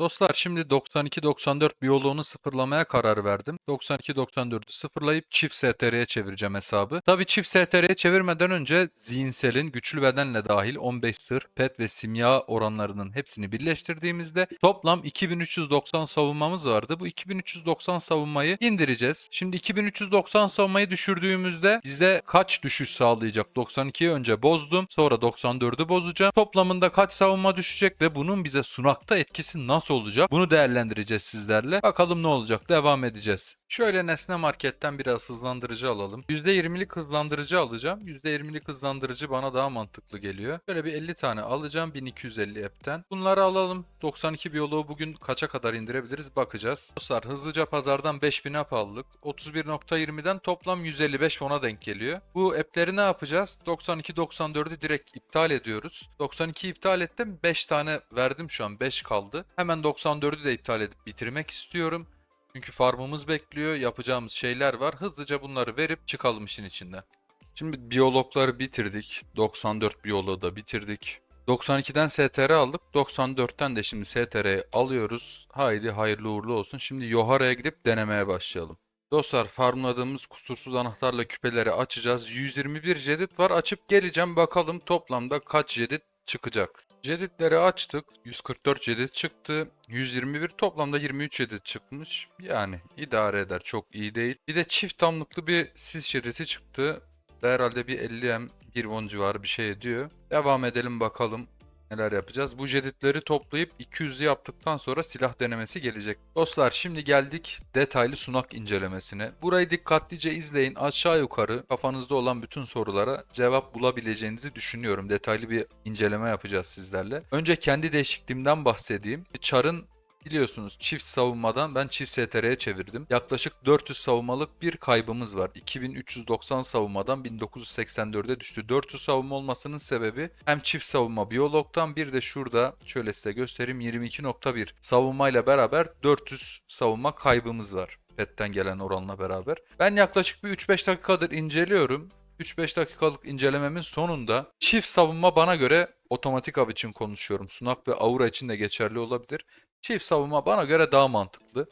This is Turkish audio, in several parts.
Dostlar şimdi 92-94 biyoloğunu sıfırlamaya karar verdim. 92-94'ü sıfırlayıp çift STR'ye çevireceğim hesabı. Tabii çift STR'ye çevirmeden önce zihinselin güçlü bedenle dahil 15 sır, pet ve simya oranlarının hepsini birleştirdiğimizde toplam 2390 savunmamız vardı. Bu 2390 savunmayı indireceğiz. Şimdi 2390 savunmayı düşürdüğümüzde bize kaç düşüş sağlayacak? 92'yi önce bozdum. Sonra 94'ü bozacağım. Toplamında kaç savunma düşecek ve bunun bize sunakta etkisi nasıl olacak? Bunu değerlendireceğiz sizlerle. Bakalım ne olacak? Devam edeceğiz. Şöyle nesne marketten biraz hızlandırıcı alalım. %20'lik hızlandırıcı alacağım. %20'lik hızlandırıcı bana daha mantıklı geliyor. Böyle bir 50 tane alacağım 1250 app'ten. Bunları alalım. 92 biyoloğu bugün kaça kadar indirebiliriz bakacağız. Dostlar hızlıca pazardan 5000 app aldık. 31.20'den toplam 155 fona denk geliyor. Bu app'leri ne yapacağız? 92-94'ü direkt iptal ediyoruz. 92 iptal ettim. 5 tane verdim şu an. 5 kaldı. Hemen 94'ü de iptal edip bitirmek istiyorum. Çünkü farmımız bekliyor. Yapacağımız şeyler var. Hızlıca bunları verip çıkalım işin içinden. Şimdi biyologları bitirdik. 94 biyoloğu da bitirdik. 92'den STR aldık. 94'ten de şimdi STR'yi alıyoruz. Haydi hayırlı uğurlu olsun. Şimdi Yohara'ya gidip denemeye başlayalım. Dostlar farmladığımız kusursuz anahtarla küpeleri açacağız. 121 jedit var. Açıp geleceğim bakalım toplamda kaç jedit çıkacak. Jeditleri açtık. 144 jedit çıktı. 121 toplamda 23 jedit çıkmış. Yani idare eder. Çok iyi değil. Bir de çift tamlıklı bir sis jediti çıktı. Herhalde bir 50M 1 won civarı bir şey ediyor. Devam edelim bakalım neler yapacağız. Bu jeditleri toplayıp 200'lü yaptıktan sonra silah denemesi gelecek. Dostlar şimdi geldik detaylı sunak incelemesine. Burayı dikkatlice izleyin. Aşağı yukarı kafanızda olan bütün sorulara cevap bulabileceğinizi düşünüyorum. Detaylı bir inceleme yapacağız sizlerle. Önce kendi değişikliğimden bahsedeyim. Char'ın Biliyorsunuz çift savunmadan ben çift STR'ye çevirdim. Yaklaşık 400 savunmalık bir kaybımız var. 2390 savunmadan 1984'e düştü. 400 savunma olmasının sebebi hem çift savunma biyologtan bir de şurada şöyle size göstereyim 22.1 savunmayla beraber 400 savunma kaybımız var. PET'ten gelen oranla beraber. Ben yaklaşık bir 3-5 dakikadır inceliyorum. 3-5 dakikalık incelememin sonunda çift savunma bana göre otomatik av için konuşuyorum. Sunak ve Aura için de geçerli olabilir. Çift savunma bana göre daha mantıklı.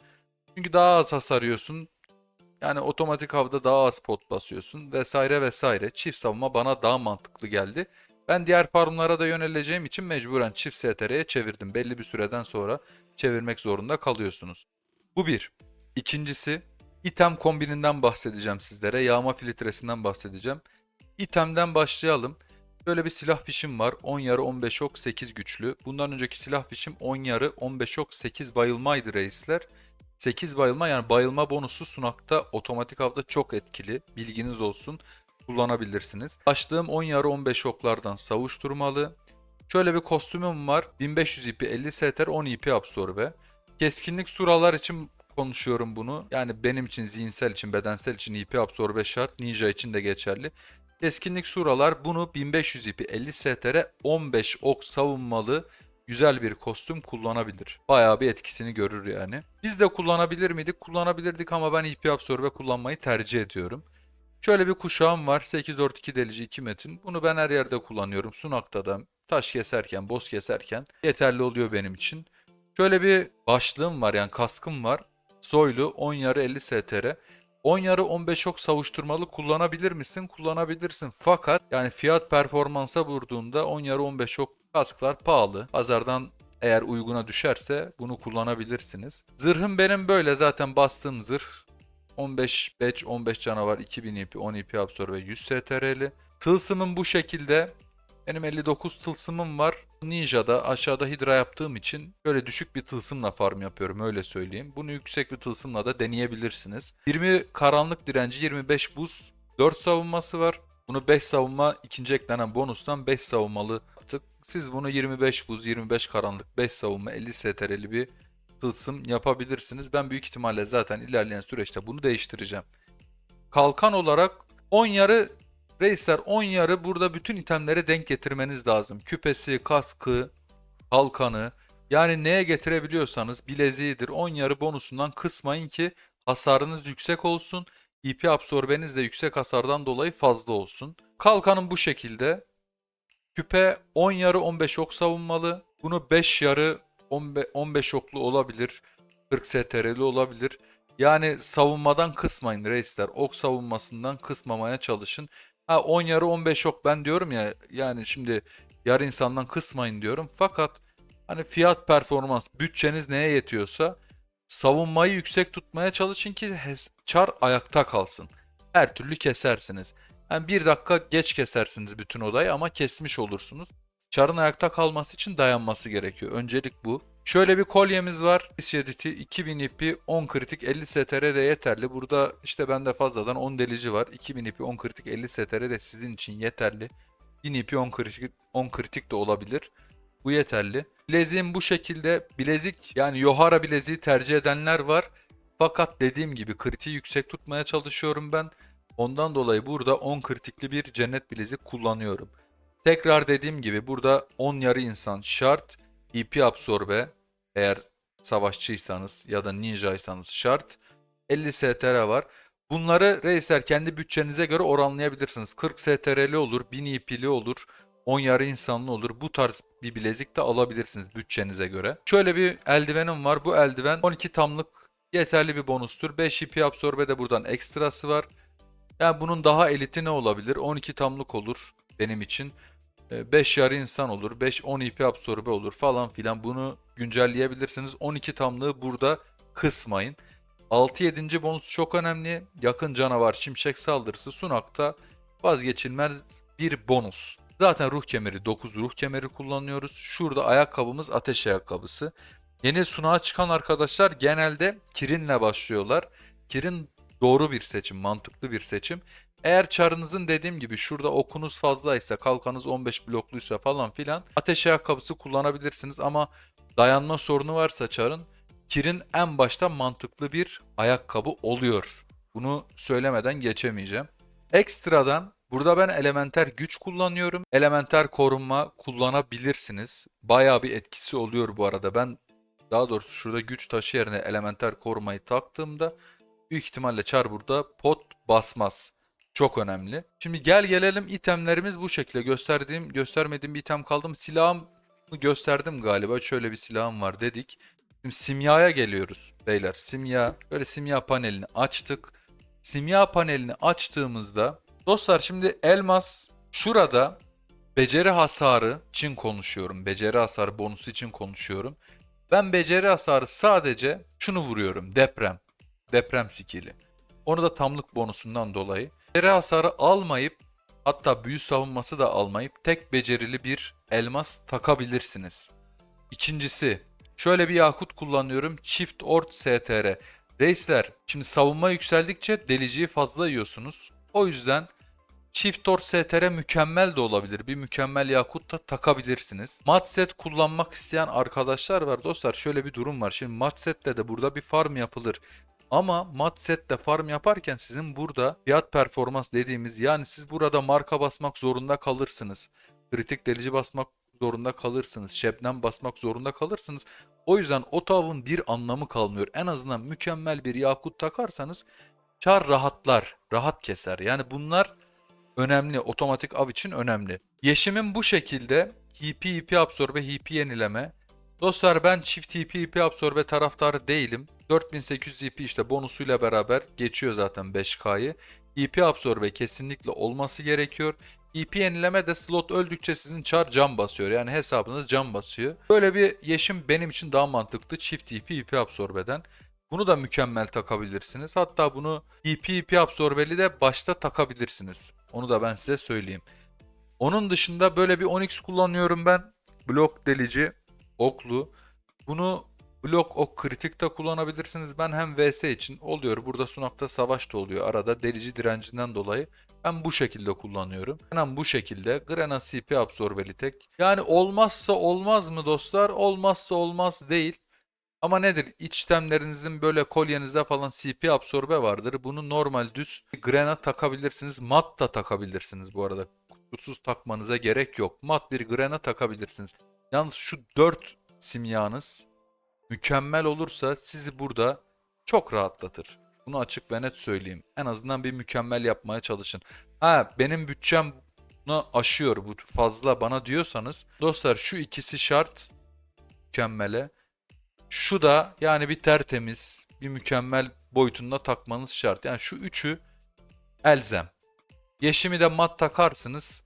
Çünkü daha az hasar yiyorsun. Yani otomatik avda daha az pot basıyorsun vesaire vesaire. Çift savunma bana daha mantıklı geldi. Ben diğer farmlara da yöneleceğim için mecburen çift STR'ye çevirdim. Belli bir süreden sonra çevirmek zorunda kalıyorsunuz. Bu bir. İkincisi item kombininden bahsedeceğim sizlere. Yağma filtresinden bahsedeceğim. İtemden başlayalım. Böyle bir silah fişim var. 10 yarı 15 ok 8 güçlü. Bundan önceki silah fişim 10 yarı 15 ok 8 bayılmaydı reisler. 8 bayılma yani bayılma bonusu sunakta otomatik avda çok etkili. Bilginiz olsun. Kullanabilirsiniz. Açtığım 10 yarı 15 oklardan savuşturmalı. Şöyle bir kostümüm var. 1500 ipi 50 STR 10 ipi absorbe. Keskinlik suralar için konuşuyorum bunu. Yani benim için zihinsel için bedensel için IP absorbe şart. Ninja için de geçerli. Keskinlik suralar bunu 1500 ipi 50 STR 15 ok savunmalı güzel bir kostüm kullanabilir. Bayağı bir etkisini görür yani. Biz de kullanabilir miydik? Kullanabilirdik ama ben ip absorbe kullanmayı tercih ediyorum. Şöyle bir kuşağım var. 842 delici 2 metin. Bunu ben her yerde kullanıyorum. Sunakta da taş keserken, boss keserken yeterli oluyor benim için. Şöyle bir başlığım var yani kaskım var. Soylu 10 yarı 50 STR. 10 yarı 15 ok savuşturmalı kullanabilir misin? Kullanabilirsin. Fakat yani fiyat performansa vurduğunda 10 yarı 15 ok kasklar pahalı. Pazardan eğer uyguna düşerse bunu kullanabilirsiniz. Zırhım benim böyle zaten bastığım zırh. 15 batch 15 canavar 2000 ip 10 ip absorbe 100 STR'li. Tılsımım bu şekilde. Benim 59 tılsımım var. Ninja'da aşağıda hidra yaptığım için böyle düşük bir tılsımla farm yapıyorum öyle söyleyeyim. Bunu yüksek bir tılsımla da deneyebilirsiniz. 20 karanlık direnci 25 buz 4 savunması var. Bunu 5 savunma ikinci eklenen bonustan 5 savunmalı yaptık. Siz bunu 25 buz 25 karanlık 5 savunma 50 STR'li bir tılsım yapabilirsiniz. Ben büyük ihtimalle zaten ilerleyen süreçte bunu değiştireceğim. Kalkan olarak 10 yarı Reisler 10 yarı burada bütün itemlere denk getirmeniz lazım. Küpesi, kaskı, kalkanı yani neye getirebiliyorsanız bileziğidir 10 yarı bonusundan kısmayın ki hasarınız yüksek olsun. IP absorbeniz de yüksek hasardan dolayı fazla olsun. Kalkanın bu şekilde. Küpe 10 yarı 15 ok savunmalı. Bunu 5 yarı 15, 15 oklu olabilir. 40 STR'li olabilir. Yani savunmadan kısmayın reisler. Ok savunmasından kısmamaya çalışın. Ha 10 yarı 15 ok ben diyorum ya yani şimdi yarı insandan kısmayın diyorum. Fakat hani fiyat performans bütçeniz neye yetiyorsa savunmayı yüksek tutmaya çalışın ki çar ayakta kalsın. Her türlü kesersiniz. Yani bir dakika geç kesersiniz bütün odayı ama kesmiş olursunuz. Çarın ayakta kalması için dayanması gerekiyor. Öncelik bu. Şöyle bir kolyemiz var. Şeriti 2000 ipi 10 kritik 50 STR de yeterli. Burada işte bende fazladan 10 delici var. 2000 ipi 10 kritik 50 STR de sizin için yeterli. 1000 ipi 10 kritik, 10 kritik de olabilir. Bu yeterli. Bileziğim bu şekilde. Bilezik yani Yohara bileziği tercih edenler var. Fakat dediğim gibi kritiği yüksek tutmaya çalışıyorum ben. Ondan dolayı burada 10 kritikli bir cennet bilezik kullanıyorum. Tekrar dediğim gibi burada 10 yarı insan şart. EP absorbe eğer savaşçıysanız ya da ninjaysanız şart. 50 STR var. Bunları reisler kendi bütçenize göre oranlayabilirsiniz. 40 STR'li olur, 1000 EP'li olur, 10 yarı insanlı olur. Bu tarz bir bilezik de alabilirsiniz bütçenize göre. Şöyle bir eldivenim var. Bu eldiven 12 tamlık yeterli bir bonustur. 5 EP absorbe de buradan ekstrası var. Yani bunun daha eliti ne olabilir? 12 tamlık olur benim için. 5 yarı insan olur, 5 10 IP absorbe olur falan filan. Bunu güncelleyebilirsiniz. 12 tamlığı burada kısmayın. 6-7. bonus çok önemli. Yakın canavar şimşek saldırısı sunakta vazgeçilmez bir bonus. Zaten ruh kemeri 9 ruh kemeri kullanıyoruz. Şurada ayakkabımız ateş ayakkabısı. Yeni sunağa çıkan arkadaşlar genelde Kirin'le başlıyorlar. Kirin doğru bir seçim, mantıklı bir seçim. Eğer çarınızın dediğim gibi şurada okunuz fazlaysa, kalkanız 15 blokluysa falan filan ateş ayakkabısı kullanabilirsiniz ama dayanma sorunu varsa çarın Kirin en başta mantıklı bir ayakkabı oluyor. Bunu söylemeden geçemeyeceğim. Ekstradan burada ben elementer güç kullanıyorum. Elementer korunma kullanabilirsiniz. Bayağı bir etkisi oluyor bu arada. Ben daha doğrusu şurada güç taşı yerine elementer korumayı taktığımda büyük ihtimalle çar burada pot basmaz. Çok önemli. Şimdi gel gelelim itemlerimiz bu şekilde gösterdiğim göstermediğim bir item kaldı mı? Silahımı gösterdim galiba. Şöyle bir silahım var dedik. Şimdi simyaya geliyoruz beyler. Simya böyle simya panelini açtık. Simya panelini açtığımızda dostlar şimdi elmas şurada beceri hasarı için konuşuyorum. Beceri hasarı bonusu için konuşuyorum. Ben beceri hasarı sadece şunu vuruyorum. Deprem. Deprem skill'i. Onu da tamlık bonusundan dolayı. Beceri hasarı almayıp hatta büyü savunması da almayıp tek becerili bir elmas takabilirsiniz. İkincisi şöyle bir yakut kullanıyorum. Çift Ort STR. Reisler şimdi savunma yükseldikçe deliciyi fazla yiyorsunuz. O yüzden Çift Ort STR mükemmel de olabilir. Bir mükemmel yakut da takabilirsiniz. Mat set kullanmak isteyen arkadaşlar var dostlar. Şöyle bir durum var. Şimdi mat sette de burada bir farm yapılır. Ama mat sette farm yaparken sizin burada fiyat performans dediğimiz yani siz burada marka basmak zorunda kalırsınız. Kritik delici basmak zorunda kalırsınız. Şebnem basmak zorunda kalırsınız. O yüzden o tavın bir anlamı kalmıyor. En azından mükemmel bir yakut takarsanız çar rahatlar, rahat keser. Yani bunlar önemli. Otomatik av için önemli. Yeşimim bu şekilde. HP, HP absorbe, HP yenileme. Dostlar ben çift EP EP absorbe taraftarı değilim. 4800 EP işte bonusuyla beraber geçiyor zaten 5K'yı. EP absorbe kesinlikle olması gerekiyor. EP yenileme de slot öldükçe sizin çar cam basıyor. Yani hesabınız cam basıyor. Böyle bir yeşim benim için daha mantıklı çift EP EP absorbeden. Bunu da mükemmel takabilirsiniz. Hatta bunu EP EP absorbeli de başta takabilirsiniz. Onu da ben size söyleyeyim. Onun dışında böyle bir 10x kullanıyorum ben. Blok delici oklu. Bunu blok ok kritikte kullanabilirsiniz. Ben hem vs için oluyor. Burada sunakta savaş da oluyor. Arada delici direncinden dolayı ben bu şekilde kullanıyorum. Hemen bu şekilde Grena CP absorbeli tek. Yani olmazsa olmaz mı dostlar? Olmazsa olmaz değil. Ama nedir? İçtemlerinizin böyle kolyenizde falan CP absorbe vardır. Bunu normal düz grena takabilirsiniz. Mat da takabilirsiniz bu arada. Kutursuz takmanıza gerek yok. Mat bir grena takabilirsiniz. Yalnız şu 4 simyanız mükemmel olursa sizi burada çok rahatlatır. Bunu açık ve net söyleyeyim. En azından bir mükemmel yapmaya çalışın. Ha benim bütçem bunu aşıyor bu fazla bana diyorsanız dostlar şu ikisi şart mükemmele. Şu da yani bir tertemiz, bir mükemmel boyutunda takmanız şart. Yani şu üçü elzem. Yeşimi de mat takarsınız.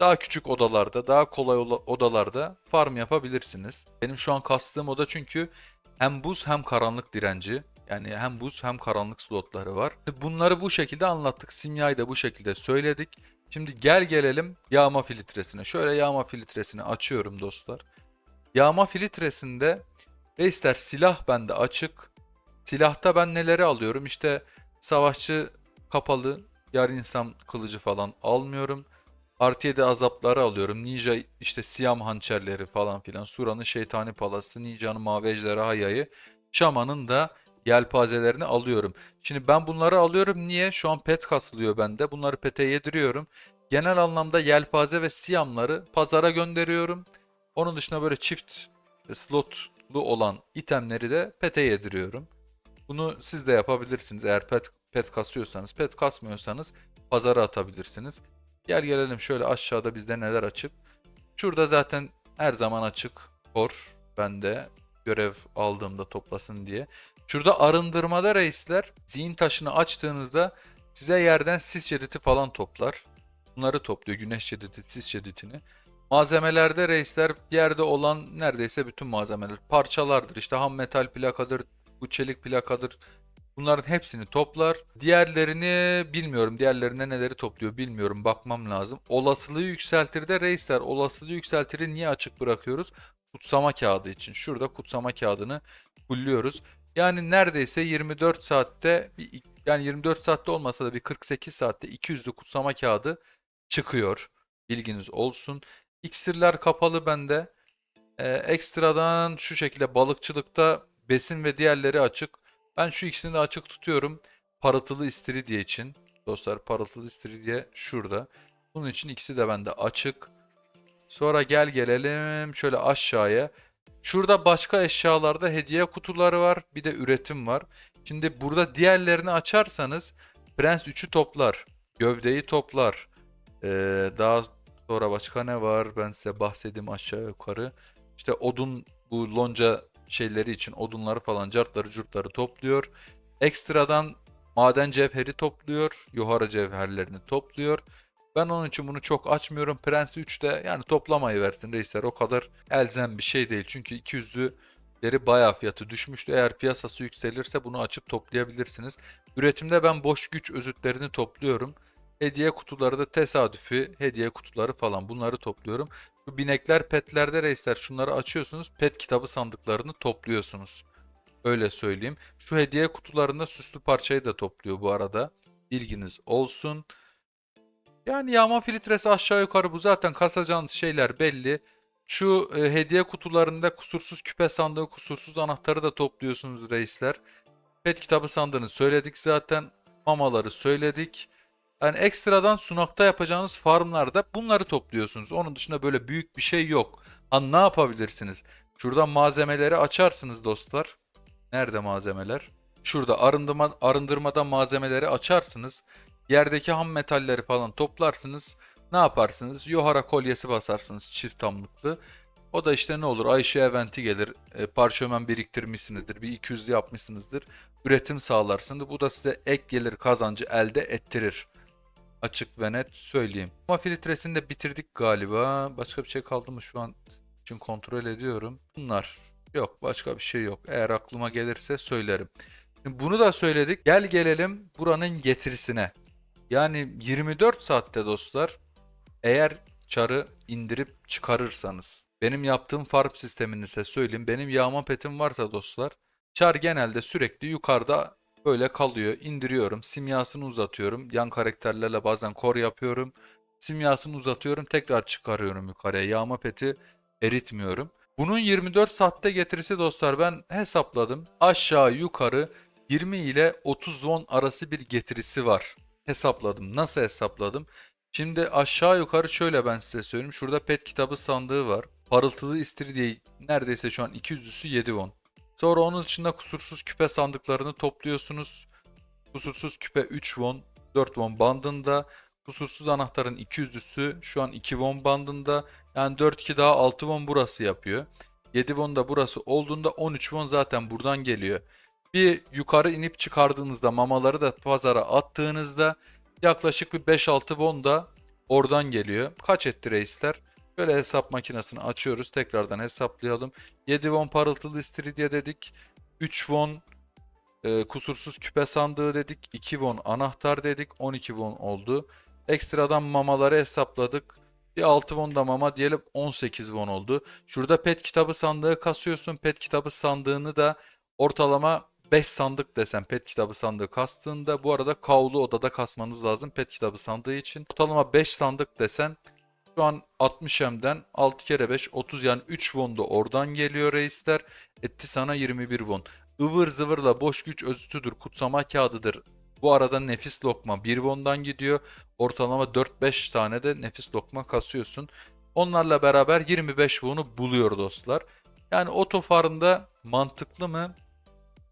Daha küçük odalarda, daha kolay ola- odalarda farm yapabilirsiniz. Benim şu an kastığım oda çünkü hem buz hem karanlık direnci. Yani hem buz hem karanlık slotları var. Bunları bu şekilde anlattık. Simyayı da bu şekilde söyledik. Şimdi gel gelelim yağma filtresine. Şöyle yağma filtresini açıyorum dostlar. Yağma filtresinde reisler silah bende açık. Silahta ben neleri alıyorum? İşte savaşçı kapalı, yar insan kılıcı falan almıyorum. Artı 7 azapları alıyorum. Ninja işte Siyam hançerleri falan filan. Sura'nın şeytani palası, Ninja'nın mavi ejderha yayı. Şaman'ın da yelpazelerini alıyorum. Şimdi ben bunları alıyorum. Niye? Şu an pet kasılıyor bende. Bunları pete yediriyorum. Genel anlamda yelpaze ve siyamları pazara gönderiyorum. Onun dışında böyle çift slotlu olan itemleri de pete yediriyorum. Bunu siz de yapabilirsiniz eğer pet, pet kasıyorsanız. Pet kasmıyorsanız pazara atabilirsiniz. Gel gelelim şöyle aşağıda bizde neler açık. Şurada zaten her zaman açık. Kor bende görev aldığımda toplasın diye. Şurada arındırmada reisler zihin taşını açtığınızda size yerden sis şeridi falan toplar. Bunları topluyor güneş şeridi, sis şeridini. Malzemelerde reisler yerde olan neredeyse bütün malzemeler parçalardır. İşte ham metal plakadır, bu çelik plakadır. Bunların hepsini toplar. Diğerlerini bilmiyorum. Diğerlerine neleri topluyor bilmiyorum. Bakmam lazım. Olasılığı yükseltir de reisler. Olasılığı yükseltiri niye açık bırakıyoruz? Kutsama kağıdı için. Şurada kutsama kağıdını kulluyoruz. Yani neredeyse 24 saatte bir- yani 24 saatte olmasa da bir 48 saatte 200'lü kutsama kağıdı çıkıyor. Bilginiz olsun. İksirler kapalı bende. Ee, ekstradan şu şekilde balıkçılıkta besin ve diğerleri açık. Ben şu ikisini de açık tutuyorum. Parıltılı istiridye için. Dostlar parıltılı istiridye şurada. Bunun için ikisi de bende açık. Sonra gel gelelim şöyle aşağıya. Şurada başka eşyalarda hediye kutuları var. Bir de üretim var. Şimdi burada diğerlerini açarsanız Prens 3'ü toplar. Gövdeyi toplar. Ee, daha sonra başka ne var? Ben size bahsedeyim aşağı yukarı. İşte odun bu lonca şeyleri için odunları falan cartları curtları topluyor. Ekstradan maden cevheri topluyor. Yohara cevherlerini topluyor. Ben onun için bunu çok açmıyorum. Prens 3'te yani toplamayı versin reisler. O kadar elzem bir şey değil. Çünkü 200'lüleri bayağı fiyatı düşmüştü. Eğer piyasası yükselirse bunu açıp toplayabilirsiniz. Üretimde ben boş güç özütlerini topluyorum. Hediye kutuları da tesadüfi hediye kutuları falan bunları topluyorum. Bu binekler petlerde reisler şunları açıyorsunuz. Pet kitabı sandıklarını topluyorsunuz. Öyle söyleyeyim. Şu hediye kutularında süslü parçayı da topluyor bu arada. Bilginiz olsun. Yani yağma filtresi aşağı yukarı bu zaten kasacağınız şeyler belli. Şu e, hediye kutularında kusursuz küpe sandığı, kusursuz anahtarı da topluyorsunuz reisler. Pet kitabı sandığını söyledik zaten. Mamaları söyledik. Yani ekstradan sunakta yapacağınız farmlarda bunları topluyorsunuz. Onun dışında böyle büyük bir şey yok. Ha ne yapabilirsiniz? Şuradan malzemeleri açarsınız dostlar. Nerede malzemeler? Şurada arındırma, arındırmadan malzemeleri açarsınız. Yerdeki ham metalleri falan toplarsınız. Ne yaparsınız? Yohara kolyesi basarsınız çift tamlıklı. O da işte ne olur Ayşe eventi gelir. E, parşömen biriktirmişsinizdir. Bir 200 yapmışsınızdır. Üretim sağlarsınız. Bu da size ek gelir kazancı elde ettirir. Açık ve net söyleyeyim. Ama filtresini de bitirdik galiba. Başka bir şey kaldı mı şu an için kontrol ediyorum. Bunlar yok başka bir şey yok. Eğer aklıma gelirse söylerim. Şimdi bunu da söyledik. Gel gelelim buranın getirisine. Yani 24 saatte dostlar eğer çarı indirip çıkarırsanız benim yaptığım farm sistemini size söyleyeyim. Benim yağma petim varsa dostlar çar genelde sürekli yukarıda böyle kalıyor. İndiriyorum. Simyasını uzatıyorum. Yan karakterlerle bazen kor yapıyorum. Simyasını uzatıyorum. Tekrar çıkarıyorum yukarıya. Yağma peti eritmiyorum. Bunun 24 saatte getirisi dostlar ben hesapladım. Aşağı yukarı 20 ile 30 won arası bir getirisi var. Hesapladım. Nasıl hesapladım? Şimdi aşağı yukarı şöyle ben size söyleyeyim. Şurada pet kitabı sandığı var. Parıltılı istiridye neredeyse şu an 200'lüsü 7 won. Sonra onun dışında kusursuz küpe sandıklarını topluyorsunuz. Kusursuz küpe 3 won, 4 won bandında. Kusursuz anahtarın 200'lüsü şu an 2 won bandında. Yani 4 2 daha 6 won burası yapıyor. 7 won da burası olduğunda 13 won zaten buradan geliyor. Bir yukarı inip çıkardığınızda mamaları da pazara attığınızda yaklaşık bir 5-6 won da oradan geliyor. Kaç etti reisler? Böyle hesap makinesini açıyoruz. Tekrardan hesaplayalım. 7 won parıltılı istiridye dedik. 3 won e, kusursuz küpe sandığı dedik. 2 won anahtar dedik. 12 won oldu. Ekstradan mamaları hesapladık. Bir 6 won da mama diyelim 18 won oldu. Şurada pet kitabı sandığı kasıyorsun. Pet kitabı sandığını da ortalama 5 sandık desem pet kitabı sandığı kastığında bu arada kavlu odada kasmanız lazım pet kitabı sandığı için. Ortalama 5 sandık desen şu an 60 M'den 6 kere 5 30 yani 3 won da oradan geliyor reisler. Etti sana 21 won. Ivır zıvırla boş güç özütüdür, kutsama kağıdıdır. Bu arada nefis lokma 1 won'dan gidiyor. Ortalama 4-5 tane de nefis lokma kasıyorsun. Onlarla beraber 25 won'u buluyor dostlar. Yani otofarında mantıklı mı?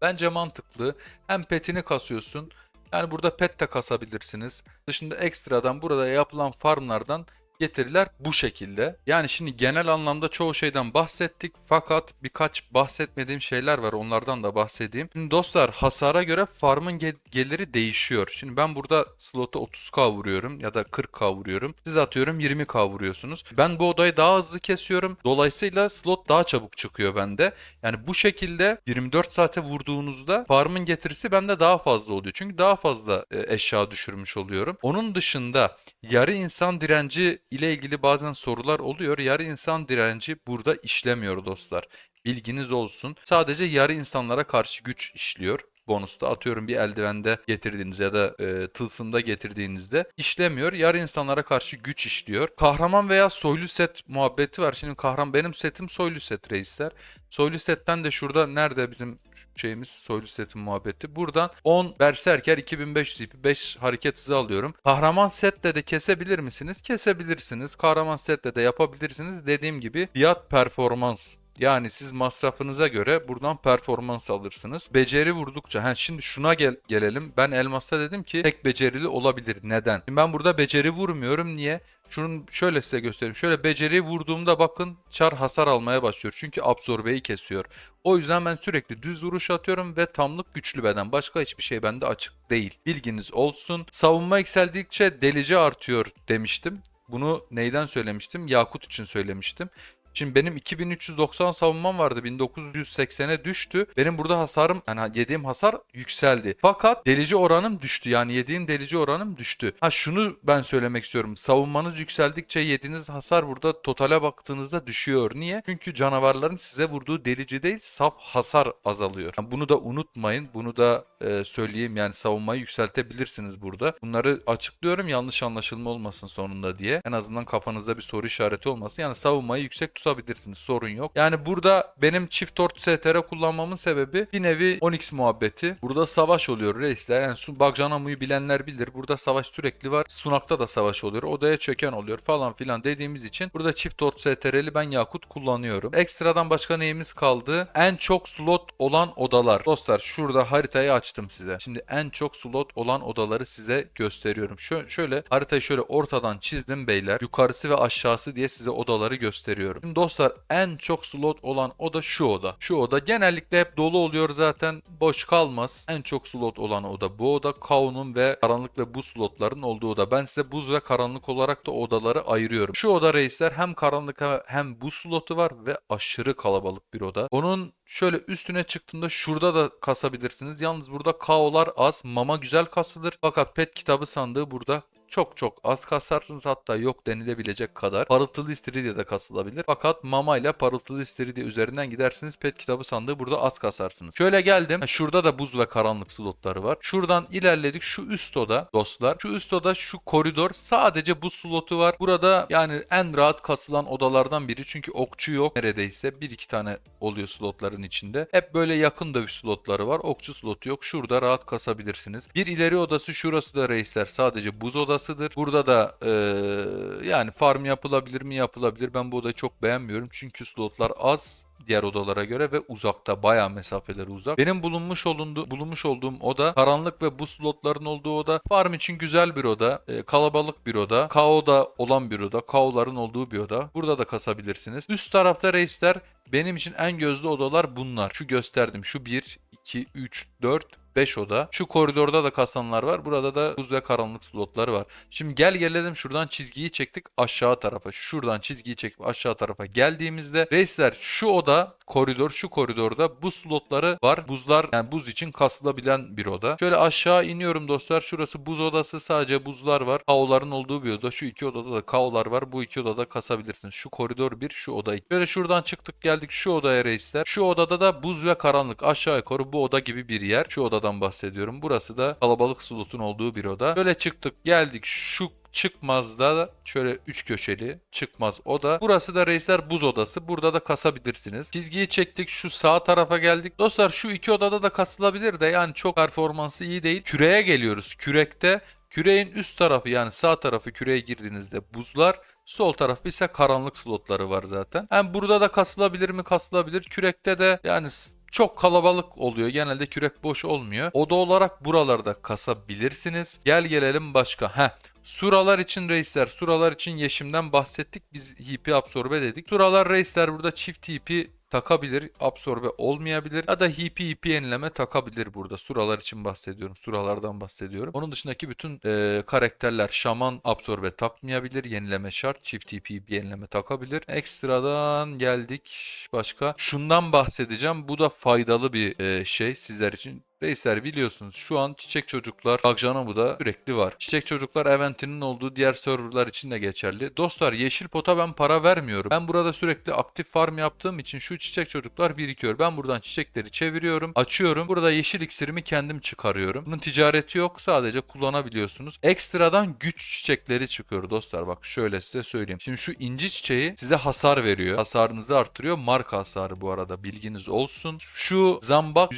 Bence mantıklı. Hem petini kasıyorsun. Yani burada pet de kasabilirsiniz. Dışında ekstradan burada yapılan farmlardan getiriler bu şekilde. Yani şimdi genel anlamda çoğu şeyden bahsettik fakat birkaç bahsetmediğim şeyler var onlardan da bahsedeyim. Şimdi dostlar hasara göre farmın ge- geliri değişiyor. Şimdi ben burada slota 30k vuruyorum ya da 40k vuruyorum. Siz atıyorum 20k vuruyorsunuz. Ben bu odayı daha hızlı kesiyorum. Dolayısıyla slot daha çabuk çıkıyor bende. Yani bu şekilde 24 saate vurduğunuzda farmın getirisi bende daha fazla oluyor. Çünkü daha fazla e, eşya düşürmüş oluyorum. Onun dışında yarı insan direnci ile ilgili bazen sorular oluyor. Yarı insan direnci burada işlemiyor dostlar. Bilginiz olsun. Sadece yarı insanlara karşı güç işliyor. Bonusta atıyorum bir eldivende getirdiğiniz ya da e, tılsımda getirdiğinizde işlemiyor. Yarı insanlara karşı güç işliyor. Kahraman veya soylu set muhabbeti var. Şimdi kahraman benim setim soylu set reisler. Soylu setten de şurada nerede bizim şeyimiz soylu setin muhabbeti. Buradan 10 berserker 2500 ipi 5 hareket hızı alıyorum. Kahraman setle de kesebilir misiniz? Kesebilirsiniz. Kahraman setle de yapabilirsiniz. Dediğim gibi fiyat performans yani siz masrafınıza göre buradan performans alırsınız. Beceri vurdukça, ha şimdi şuna gel gelelim. Ben elmasta dedim ki tek becerili olabilir. Neden? Şimdi ben burada beceri vurmuyorum. Niye? Şunun şöyle size göstereyim. Şöyle beceriyi vurduğumda bakın çar hasar almaya başlıyor. Çünkü absorbeyi kesiyor. O yüzden ben sürekli düz vuruş atıyorum ve tamlık güçlü beden. Başka hiçbir şey bende açık değil. Bilginiz olsun. Savunma yükseldikçe delici artıyor demiştim. Bunu neyden söylemiştim? Yakut için söylemiştim. Şimdi benim 2390 savunmam vardı. 1980'e düştü. Benim burada hasarım yani yediğim hasar yükseldi. Fakat delici oranım düştü. Yani yediğim delici oranım düştü. Ha şunu ben söylemek istiyorum. Savunmanız yükseldikçe yediğiniz hasar burada totale baktığınızda düşüyor. Niye? Çünkü canavarların size vurduğu delici değil saf hasar azalıyor. Yani bunu da unutmayın. Bunu da e, söyleyeyim. Yani savunmayı yükseltebilirsiniz burada. Bunları açıklıyorum yanlış anlaşılma olmasın sonunda diye. En azından kafanızda bir soru işareti olmasın. Yani savunmayı yüksek tutabilirsiniz. Sorun yok. Yani burada benim çift ort STR kullanmamın sebebi bir nevi Onyx muhabbeti. Burada savaş oluyor reisler. Yani Bagjanamu'yu bilenler bilir. Burada savaş sürekli var. Sunak'ta da savaş oluyor. Odaya çöken oluyor falan filan dediğimiz için burada çift ort STR'li ben Yakut kullanıyorum. Ekstradan başka neyimiz kaldı? En çok slot olan odalar. Dostlar şurada haritayı açtım size. Şimdi en çok slot olan odaları size gösteriyorum. Şö- şöyle haritayı şöyle ortadan çizdim beyler. Yukarısı ve aşağısı diye size odaları gösteriyorum. Şimdi dostlar en çok slot olan oda şu oda. Şu oda genellikle hep dolu oluyor zaten. Boş kalmaz. En çok slot olan oda bu oda. Kaun'un ve karanlık ve buz slotların olduğu oda. Ben size buz ve karanlık olarak da odaları ayırıyorum. Şu oda reisler hem karanlık hem buz slotu var ve aşırı kalabalık bir oda. Onun şöyle üstüne çıktığında şurada da kasabilirsiniz. Yalnız burada kaolar az. Mama güzel kasılır. Fakat pet kitabı sandığı burada çok çok az kasarsınız hatta yok denilebilecek kadar. Parıltılı istiridye de kasılabilir. Fakat mama ile parıltılı istiridye üzerinden gidersiniz. Pet kitabı sandığı burada az kasarsınız. Şöyle geldim. Şurada da buz ve karanlık slotları var. Şuradan ilerledik. Şu üst oda dostlar. Şu üst oda şu koridor sadece buz slotu var. Burada yani en rahat kasılan odalardan biri. Çünkü okçu yok neredeyse. Bir iki tane oluyor slotların içinde. Hep böyle yakın dövüş slotları var. Okçu slotu yok. Şurada rahat kasabilirsiniz. Bir ileri odası şurası da reisler. Sadece buz odasıdır. Burada da eee, yani farm yapılabilir mi yapılabilir. Ben bu odayı çok beğenmiyorum. Çünkü slotlar az diğer odalara göre ve uzakta bayağı mesafeleri uzak. Benim bulunmuş olundu, bulunmuş olduğum oda karanlık ve bu slotların olduğu oda. Farm için güzel bir oda, e, kalabalık bir oda, kaoda olan bir oda, kaoların olduğu bir oda. Burada da kasabilirsiniz. Üst tarafta reisler Benim için en gözlü odalar bunlar. Şu gösterdim. Şu 1, 2, 3, 4, 5 oda. Şu koridorda da kasanlar var. Burada da buz ve karanlık slotları var. Şimdi gel gelelim şuradan çizgiyi çektik aşağı tarafa. Şuradan çizgiyi çekip aşağı tarafa geldiğimizde reisler şu oda koridor şu koridorda buz slotları var. Buzlar yani buz için kasılabilen bir oda. Şöyle aşağı iniyorum dostlar. Şurası buz odası sadece buzlar var. Kaoların olduğu bir oda. Şu iki odada da kaolar var. Bu iki odada kasabilirsiniz. Şu koridor bir şu oda iki. Böyle şuradan çıktık geldik şu odaya reisler. Şu odada da buz ve karanlık aşağı yukarı bu oda gibi bir yer. Şu odadan bahsediyorum. Burası da kalabalık slotun olduğu bir oda. Böyle çıktık geldik şu çıkmazda da şöyle üç köşeli çıkmaz oda. Burası da reisler buz odası. Burada da kasabilirsiniz. Çizgiyi çektik şu sağ tarafa geldik. Dostlar şu iki odada da kasılabilir de yani çok performansı iyi değil. Küreye geliyoruz. Kürekte Küreğin üst tarafı yani sağ tarafı küreye girdiğinizde buzlar, sol tarafı ise karanlık slotları var zaten. Hem burada da kasılabilir mi? Kasılabilir. Kürekte de yani çok kalabalık oluyor. Genelde kürek boş olmuyor. Oda olarak buralarda kasabilirsiniz. Gel gelelim başka. Heh. Suralar için reisler, suralar için yeşimden bahsettik. Biz hipi absorbe dedik. Suralar reisler burada çift hipi takabilir, absorbe olmayabilir ya da hipi hipi yenileme takabilir burada. Suralar için bahsediyorum, suralardan bahsediyorum. Onun dışındaki bütün e, karakterler şaman absorbe takmayabilir, yenileme şart, çift hipi yenileme takabilir. Ekstradan geldik başka. Şundan bahsedeceğim. Bu da faydalı bir e, şey sizler için. Reisler biliyorsunuz şu an Çiçek Çocuklar bu da sürekli var. Çiçek Çocuklar eventinin olduğu diğer serverlar için de geçerli. Dostlar yeşil pota ben para vermiyorum. Ben burada sürekli aktif farm yaptığım için şu Çiçek Çocuklar birikiyor. Ben buradan çiçekleri çeviriyorum, açıyorum. Burada yeşil iksirimi kendim çıkarıyorum. Bunun ticareti yok sadece kullanabiliyorsunuz. Ekstradan güç çiçekleri çıkıyor dostlar. Bak şöyle size söyleyeyim. Şimdi şu inci çiçeği size hasar veriyor. Hasarınızı artırıyor. Marka hasarı bu arada bilginiz olsun. Şu zambak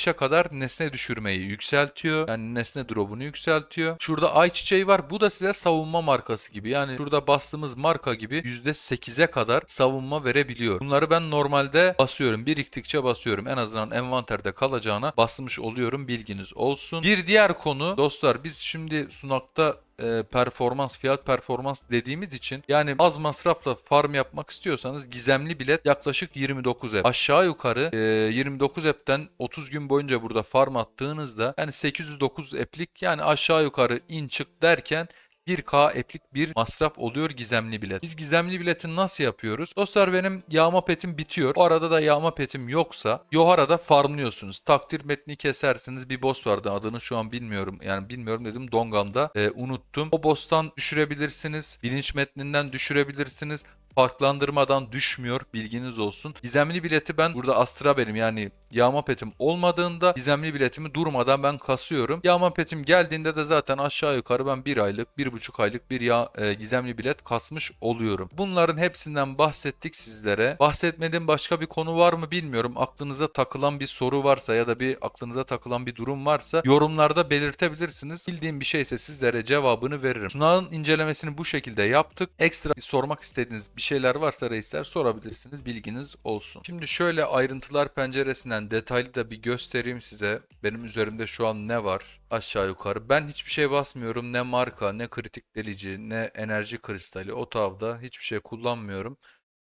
%20-25'e kadar nesne düşürmeyi yükseltiyor. Yani nesne drop'unu yükseltiyor. Şurada ay çiçeği var. Bu da size savunma markası gibi. Yani şurada bastığımız marka gibi %8'e kadar savunma verebiliyor. Bunları ben normalde basıyorum. Biriktikçe basıyorum. En azından envanterde kalacağına basmış oluyorum. Bilginiz olsun. Bir diğer konu dostlar biz şimdi sunakta e, performans, fiyat performans dediğimiz için yani az masrafla farm yapmak istiyorsanız gizemli bilet yaklaşık 29 ep. Aşağı yukarı e, 29 epten 30 gün boyunca burada farm attığınızda yani 809 eplik yani aşağı yukarı in çık derken 1K eplik bir masraf oluyor gizemli bilet. Biz gizemli bileti nasıl yapıyoruz? Dostlar benim yağma petim bitiyor. O arada da yağma petim yoksa Yohara'da farmlıyorsunuz. Takdir metni kesersiniz. Bir boss vardı adını şu an bilmiyorum. Yani bilmiyorum dedim Dongam'da e, unuttum. O boss'tan düşürebilirsiniz. Bilinç metninden düşürebilirsiniz farklandırmadan düşmüyor bilginiz olsun. Gizemli bileti ben burada Astra benim yani yağma petim olmadığında gizemli biletimi durmadan ben kasıyorum. Yağma petim geldiğinde de zaten aşağı yukarı ben bir aylık, bir buçuk aylık bir ya, e, gizemli bilet kasmış oluyorum. Bunların hepsinden bahsettik sizlere. Bahsetmediğim başka bir konu var mı bilmiyorum. Aklınıza takılan bir soru varsa ya da bir aklınıza takılan bir durum varsa yorumlarda belirtebilirsiniz. Bildiğim bir şeyse sizlere cevabını veririm. Sunağın incelemesini bu şekilde yaptık. Ekstra sormak istediğiniz bir şeyler varsa reisler sorabilirsiniz. Bilginiz olsun. Şimdi şöyle ayrıntılar penceresinden detaylı da bir göstereyim size. Benim üzerimde şu an ne var aşağı yukarı. Ben hiçbir şey basmıyorum. Ne marka, ne kritik delici, ne enerji kristali. O tavda hiçbir şey kullanmıyorum.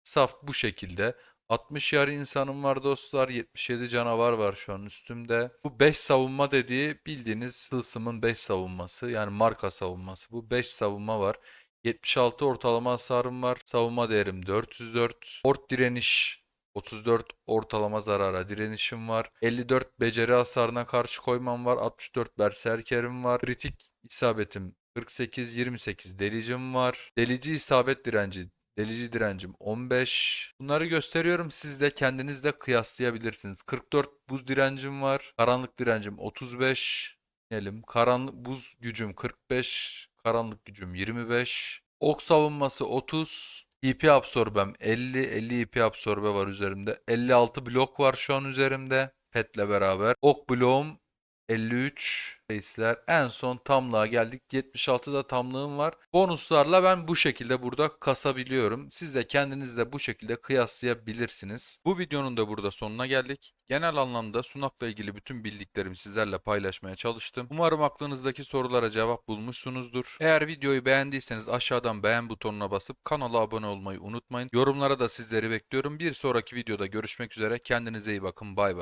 Saf bu şekilde. 60 yarı insanım var dostlar. 77 canavar var şu an üstümde. Bu 5 savunma dediği bildiğiniz tılsımın 5 savunması. Yani marka savunması. Bu 5 savunma var. 76 ortalama hasarım var. Savunma değerim 404. Ort direniş 34 ortalama zarara direnişim var. 54 beceri hasarına karşı koymam var. 64 berserkerim var. Kritik isabetim 48 28 delicim var. Delici isabet direnci Delici direncim 15. Bunları gösteriyorum siz de kendiniz de kıyaslayabilirsiniz. 44 buz direncim var. Karanlık direncim 35. Diyelim. Karanlık buz gücüm 45. Karanlık gücüm 25. Ok savunması 30. EP absorbem 50. 50 EP absorbe var üzerimde. 56 blok var şu an üzerimde. Petle beraber. Ok bloğum 53 reisler. En son tamlığa geldik. 76'da tamlığım var. Bonuslarla ben bu şekilde burada kasabiliyorum. Siz de kendiniz de bu şekilde kıyaslayabilirsiniz. Bu videonun da burada sonuna geldik. Genel anlamda sunakla ilgili bütün bildiklerimi sizlerle paylaşmaya çalıştım. Umarım aklınızdaki sorulara cevap bulmuşsunuzdur. Eğer videoyu beğendiyseniz aşağıdan beğen butonuna basıp kanala abone olmayı unutmayın. Yorumlara da sizleri bekliyorum. Bir sonraki videoda görüşmek üzere. Kendinize iyi bakın. Bay bay.